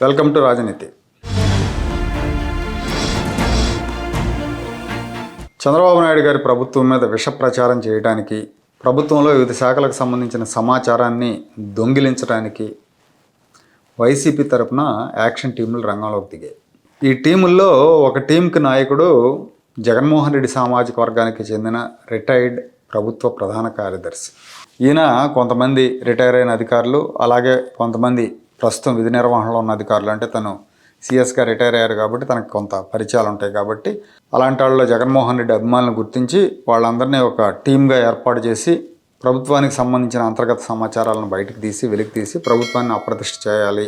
Welcome to రాజనీతి. చంద్రబాబు నాయుడు గారి ప్రభుత్వం మీద విష ప్రచారం చేయడానికి ప్రభుత్వంలో వివిధ శాఖలకు సంబంధించిన సమాచారాన్ని దొంగిలించడానికి వైసీపీ తరపున యాక్షన్ టీములు రంగంలోకి దిగాయి. ఈ టీముల్లో ఒక టీంకి నాయకుడు జగన్మోహన్ రెడ్డి సామాజిక వర్గానికి చెందిన రిటైర్డ్ ప్రభుత్వ ప్రధాన కార్యదర్శి. ఈయన కొంతమంది రిటైర్ అయిన అధికారులు అలాగే కొంతమంది ప్రస్తుతం విధి నిర్వహణలో ఉన్న అధికారులు అంటే తను సిఎస్గా రిటైర్ అయ్యారు కాబట్టి తనకు కొంత పరిచయాలు ఉంటాయి కాబట్టి అలాంటి వాళ్ళలో జగన్మోహన్ రెడ్డి అభిమానులను గుర్తించి వాళ్ళందరినీ ఒక టీమ్గా ఏర్పాటు చేసి ప్రభుత్వానికి సంబంధించిన అంతర్గత సమాచారాలను బయటకు తీసి వెలికి తీసి ప్రభుత్వాన్ని అప్రతిష్ఠ చేయాలి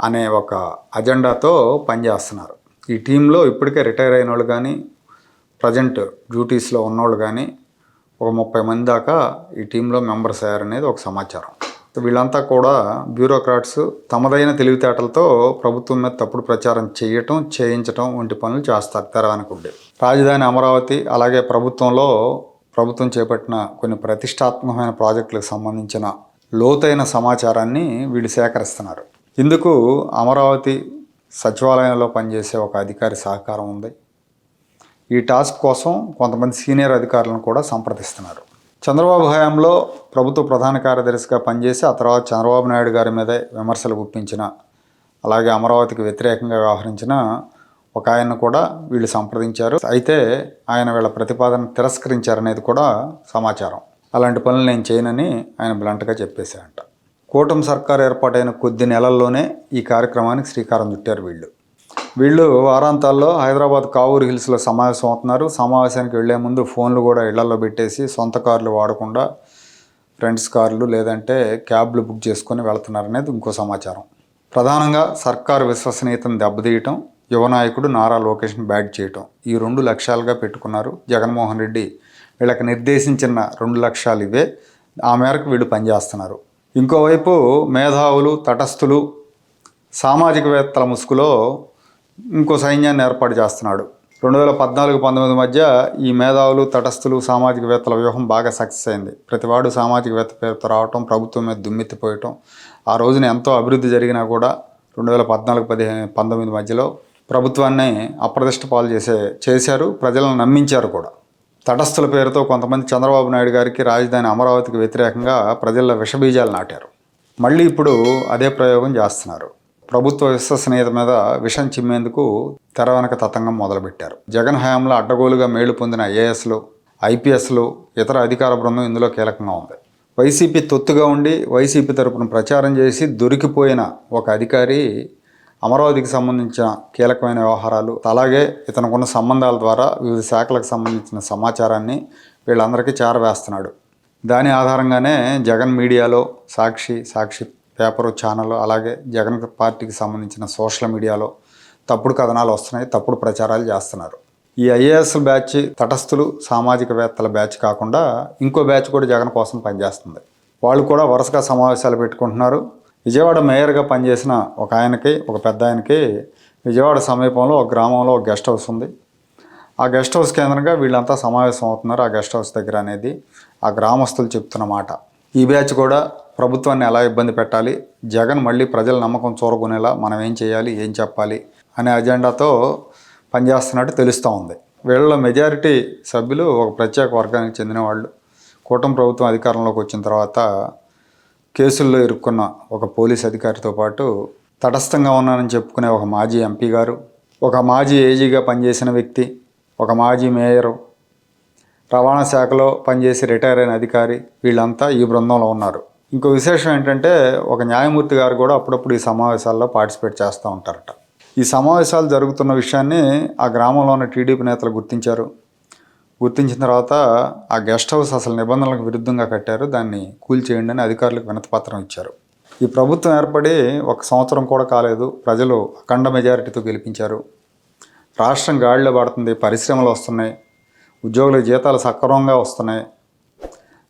అనే ఒక అజెండాతో పనిచేస్తున్నారు. ఈ టీంలో ఇప్పటికే రిటైర్ అయిన వాళ్ళు కానీ ప్రజెంట్ డ్యూటీస్లో ఉన్నవాళ్ళు కానీ ఒక ముప్పై మంది దాకా ఈ టీంలో మెంబర్స్ అయ్యారనేది ఒక సమాచారం. వీళ్ళంతా కూడా బ్యూరోక్రాట్స్ తమదైన తెలివితేటలతో ప్రభుత్వం మీద తప్పుడు ప్రచారం చేయటం చేయించటం వంటి పనులు చేస్తారు తెరవనుకుంటే రాజధాని అమరావతి అలాగే ప్రభుత్వంలో ప్రభుత్వం చేపట్టిన కొన్ని ప్రతిష్టాత్మకమైన ప్రాజెక్టులకు సంబంధించిన లోతైన సమాచారాన్ని వీళ్ళు సేకరిస్తున్నారు. ఇందుకు అమరావతి సచివాలయంలో పనిచేసే ఒక అధికారి సహకారం ఉంది. ఈ టాస్క్ కోసం కొంతమంది సీనియర్ అధికారులను కూడా సంప్రదిస్తున్నారు. చంద్రబాబు హయాంలో ప్రభుత్వ ప్రధాన కార్యదర్శిగా పనిచేసి ఆ తర్వాత చంద్రబాబు నాయుడు గారి మీదే విమర్శలు గుప్పించిన అలాగే అమరావతికి వ్యతిరేకంగా వ్యవహరించిన ఒక ఆయన కూడా వీళ్ళు సంప్రదించారు. అయితే ఆయన వీళ్ళ ప్రతిపాదన తిరస్కరించారనేది కూడా సమాచారం. అలాంటి పనులు నేను చేయనని ఆయన బ్లంట్గా చెప్పేశారంట. కూటమి సర్కార్ ఏర్పాటైన కొద్ది నెలల్లోనే ఈ కార్యక్రమానికి శ్రీకారం చుట్టారు వీళ్ళు. వీళ్ళు వారాంతాల్లో హైదరాబాద్ కావూరు హిల్స్లో సమావేశం అవుతున్నారు. సమావేశానికి వెళ్ళే ముందు ఫోన్లు కూడా ఇళ్ళలో పెట్టేసి సొంత కార్లు వాడకుండా ఫ్రెండ్స్ కార్లు లేదంటే క్యాబ్లు బుక్ చేసుకొని వెళ్తున్నారు అనేది ఇంకో సమాచారం. ప్రధానంగా సర్కారు విశ్వసనీయతను దెబ్బతీయటం యువ నాయకుడు నారా లోకేష్ని బ్యాట్ చేయటం ఈ రెండు లక్ష్యాలుగా పెట్టుకున్నారు జగన్మోహన్ రెడ్డి. వీళ్ళకి నిర్దేశించిన రెండు లక్ష్యాలు ఇవే. ఆ మేరకు వీళ్ళు పనిచేస్తున్నారు. ఇంకోవైపు మేధావులు తటస్థులు సామాజికవేత్తల ముసుగులో ఇంకో సైన్యాన్ని ఏర్పాటు చేస్తున్నాడు. రెండు వేల పద్నాలుగు పంతొమ్మిది మధ్య ఈ మేధావులు తటస్థులు సామాజికవేత్తల వ్యూహం బాగా సక్సెస్ అయింది. ప్రతివాడు సామాజికవేత్త పేరుతో రావటం ప్రభుత్వం మీద దుమ్మెత్తిపోయటం ఆ రోజున ఎంతో అభివృద్ధి జరిగినా కూడా రెండు వేల పద్నాలుగు పదిహేను పంతొమ్మిది మధ్యలో ప్రభుత్వాన్ని అప్రదిష్ట పాలు చేసే చేశారు ప్రజలను నమ్మించారు కూడా. తటస్థుల పేరుతో కొంతమంది చంద్రబాబు నాయుడు గారికి రాజధాని అమరావతికి వ్యతిరేకంగా ప్రజల్లో విషబీజాలు నాటారు. మళ్ళీ ఇప్పుడు అదే ప్రయోగం చేస్తున్నారు. ప్రభుత్వ విశ్వసనీయత మీద విషం చిమ్మేందుకు తెర వెనక తతంగం మొదలుపెట్టారు. జగన్ హయాంలో అడ్డగోలుగా మేలు పొందిన ఐఏఎస్లు ఐపీఎస్లు ఇతర అధికార బృందం ఇందులో కీలకంగా ఉంది. వైసీపీ తొత్తుగా ఉండి వైసీపీ తరపున ప్రచారం చేసి దొరికిపోయిన ఒక అధికారి అమరావతికి సంబంధించిన కీలకమైన వ్యవహారాలు అలాగే ఇతనుకున్న సంబంధాల ద్వారా వివిధ శాఖలకు సంబంధించిన సమాచారాన్ని వీళ్ళందరికీ చేరవేస్తున్నాడు. దాని ఆధారంగానే జగన్ మీడియాలో సాక్షి సాక్షి పేపరు ఛానల్ అలాగే జగన్ పార్టీకి సంబంధించిన సోషల్ మీడియాలో తప్పుడు కథనాలు వస్తున్నాయి తప్పుడు ప్రచారాలు చేస్తున్నారు. ఈ ఐఏఎస్ బ్యాచ్ తటస్థులు సామాజికవేత్తల బ్యాచ్ కాకుండా ఇంకో బ్యాచ్ కూడా జగన్ కోసం పనిచేస్తుంది. వాళ్ళు కూడా వరుసగా సమావేశాలు పెట్టుకుంటున్నారు. విజయవాడ మేయర్గా పనిచేసిన ఒక ఆయనకి ఒక పెద్ద ఆయనకి విజయవాడ సమీపంలో ఒక గ్రామంలో ఒక గెస్ట్ హౌస్ ఉంది. ఆ గెస్ట్ హౌస్ కేంద్రంగా వీళ్ళంతా సమావేశం అవుతున్నారు. ఆ గెస్ట్ హౌస్ దగ్గర అనేది ఆ గ్రామస్తులు చెప్తున్న మాట. ఈ బ్యాచ్ కూడా ప్రభుత్వాన్ని ఎలా ఇబ్బంది పెట్టాలి? జగన్ మళ్ళీ ప్రజల నమ్మకం చూరగొనేలా మనం ఏం చేయాలి? ఏం చెప్పాలి? అనే అజెండాతో పనిచేస్తున్నట్టు తెలుస్తూ ఉంది. వీళ్ళలో మెజారిటీ సభ్యులు ఒక ప్రత్యేక వర్గానికి చెందిన వాళ్ళు కూటమి ప్రభుత్వం అధికారంలోకి వచ్చిన తర్వాత కేసుల్లో ఇరుక్కున్న ఒక పోలీస్ అధికారితో పాటు తటస్థంగా ఉన్నానని చెప్పుకునే ఒక మాజీ ఎంపీ గారు ఒక మాజీ ఏజీగా పనిచేసిన వ్యక్తి ఒక మాజీ మేయరు రవాణా శాఖలో పనిచేసి రిటైర్ అయిన అధికారి వీళ్ళంతా ఈ బృందంలో ఉన్నారు. ఇంకో విశేషం ఏంటంటే ఒక న్యాయమూర్తి గారు కూడా అప్పుడప్పుడు ఈ సమావేశాల్లో పార్టిసిపేట్ చేస్తూ ఉంటారట. ఈ సమావేశాలు జరుగుతున్న విషయాన్ని ఆ గ్రామంలో ఉన్న టీడీపీ నేతలు గుర్తించారు. గుర్తించిన తర్వాత ఆ గెస్ట్ హౌస్ అసలు నిబంధనలకు విరుద్ధంగా కట్టారు. దాన్ని కూల్చేయండి అని అధికారులకు వినతిపత్రం ఇచ్చారు. ఈ ప్రభుత్వం ఏర్పడి ఒక సంవత్సరం కూడా కాలేదు. ప్రజలు అఖండ మెజారిటీతో గెలిపించారు. రాష్ట్రం గాడిలో పడుతుంది పరిశ్రమలు వస్తున్నాయి ఉద్యోగుల జీతాలు సక్రమంగా వస్తున్నాయి.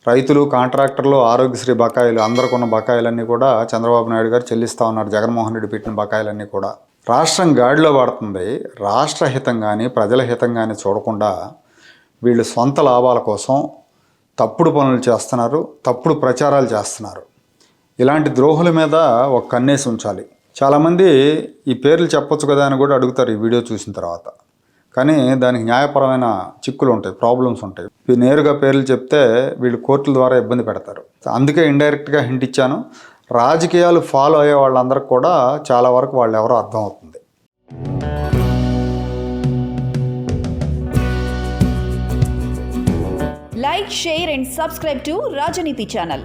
రైతులు కాంట్రాక్టర్లు ఆరోగ్యశ్రీ బకాయిలు అందరికి ఉన్న బకాయిలన్నీ కూడా చంద్రబాబు నాయుడు గారు చెల్లిస్తూ ఉన్నారు. జగన్మోహన్ రెడ్డి పెట్టిన బకాయిలన్నీ కూడా. రాష్ట్రం గాడిలో పడుతుంది. రాష్ట్ర హితం కానీ ప్రజల హితం కానీ చూడకుండా వీళ్ళు సొంత లాభాల కోసం తప్పుడు పనులు చేస్తున్నారు తప్పుడు ప్రచారాలు చేస్తున్నారు. ఇలాంటి ద్రోహుల మీద ఒక కన్నేసి ఉంచాలి. చాలామంది ఈ పేర్లు చెప్పొచ్చు కదా అని కూడా అడుగుతారు ఈ వీడియో చూసిన తర్వాత. కానీ దానికి న్యాయపరమైన చిక్కులు ఉంటాయి ప్రాబ్లమ్స్ ఉంటాయి. నేరుగా పేర్లు చెప్తే వీళ్ళు కోర్టుల ద్వారా ఇబ్బంది పెడతారు. అందుకే ఇండైరెక్ట్గా హింట్ ఇచ్చాను. రాజకీయాలు ఫాలో అయ్యే వాళ్ళందరికీ కూడా చాలా వరకు వాళ్ళు ఎవరో అర్థం అవుతుంది. Share and subscribe to Rajaneeti channel.